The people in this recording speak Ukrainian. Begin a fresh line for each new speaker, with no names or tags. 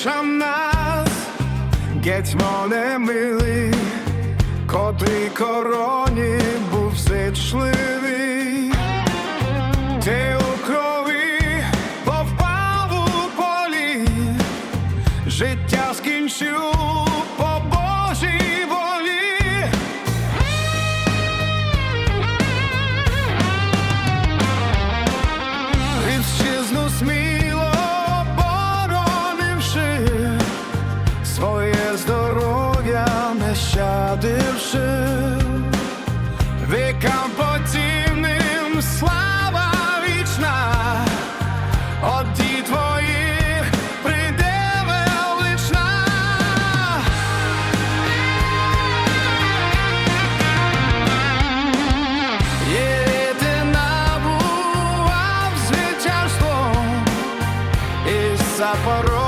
залишам нас, гетьмоне милий, котрий короні був зичливий. Ти у крові повпав у полі, життя скінчу своє здоров'я не щадивши, вікам подібним слава вічна, от дій твоїх прийде велична. Єдина була звитяжством із Запорожжя